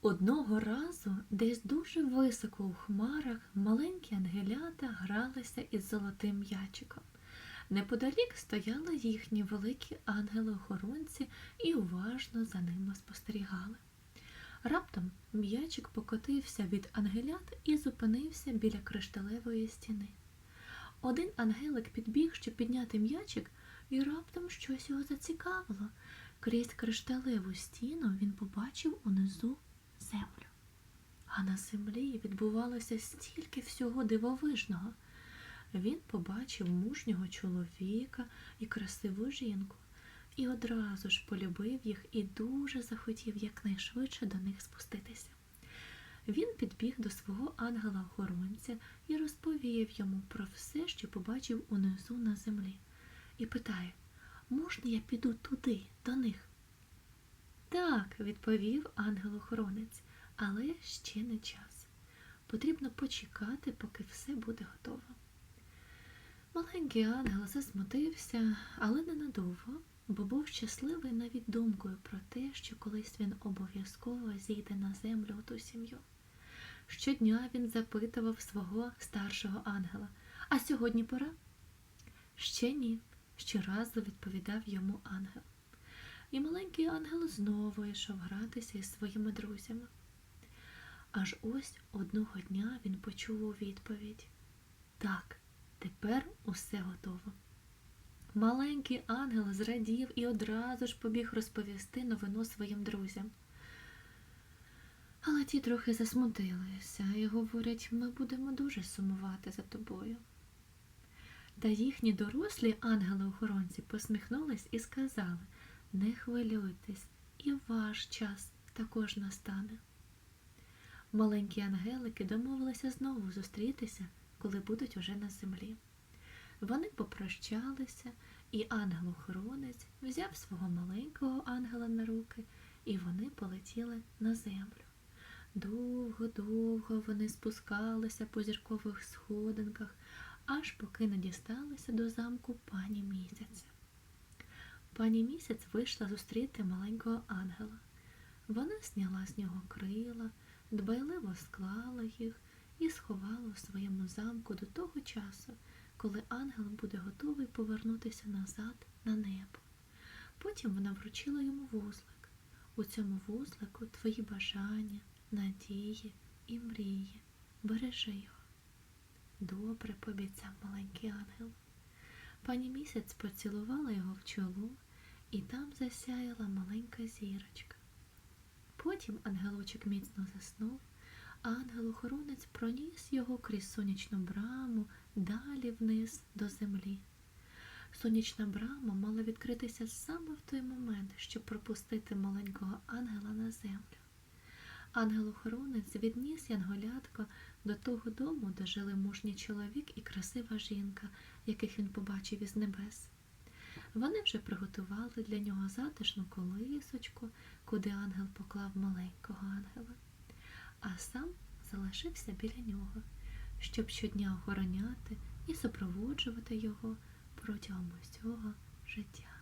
Одного разу, десь дуже високо у хмарах, маленькі ангелята гралися із золотим м'ячиком. Неподалік стояли їхні великі ангели-охоронці і уважно за ними спостерігали. Раптом м'ячик покотився від ангелят і зупинився біля кришталевої стіни. Один ангелик підбіг, щоб підняти м'ячик, і раптом щось його зацікавило. Крізь кришталеву стіну він побачив унизу землю. А на землі відбувалося стільки всього дивовижного. Він побачив мужнього чоловіка і красиву жінку, і одразу ж полюбив їх і дуже захотів якнайшвидше до них спуститися. Він підбіг до свого ангела-охоронця і розповів йому про все, що побачив унизу на землі, і питає, можна я піду туди, до них? Так, відповів ангел-охоронець, але ще не час. Потрібно почекати, поки все буде готово. Маленький ангел засмутився, але ненадовго, бо був щасливий навіть думкою про те, що колись він обов'язково зійде на землю у ту сім'ю. Щодня він запитував свого старшого ангела, а сьогодні пора? Ще ні, щоразу відповідав йому ангел. І маленький ангел знову йшов гратися із своїми друзями. Аж ось одного дня він почув у відповідь Так, тепер усе готово. Маленький ангел зрадів і одразу ж побіг розповісти новину своїм друзям. Але ті трохи засмутилися і говорять, ми будемо дуже сумувати за тобою. Та їхні дорослі ангели-охоронці посміхнулись і сказали не хвилюйтесь, і ваш час також настане. Маленькі ангелики домовилися знову зустрітися, коли будуть уже на землі. Вони попрощалися, і ангел-охоронець взяв свого маленького ангела на руки, і вони полетіли на землю. Довго-довго вони спускалися по зіркових сходинках, аж поки не дісталися до замку пані місяця. Пані місяць вийшла зустріти маленького ангела. Вона зняла з нього крила, дбайливо склала їх і сховала у своєму замку до того часу, коли ангел буде готовий повернутися назад на небо. Потім вона вручила йому вузлик. У цьому вузлику твої бажання, надії і мрії. Бережи його. Добре пообіцяв маленький ангел. Пані місяць поцілувала його в чоло, і там засяяла маленька зірочка. Потім ангелочок міцно заснув, а ангел-охоронець проніс його крізь сонячну браму далі вниз до землі. Сонячна брама мала відкритися саме в той момент, щоб пропустити маленького ангела на землю. Ангел-охоронець відніс янголятко до того дому, де жили мужній чоловік і красива жінка, яких він побачив із небес. Вони вже приготували для нього затишну колисочку, куди ангел поклав маленького ангела, а сам залишився біля нього, щоб щодня охороняти і супроводжувати його протягом усього життя.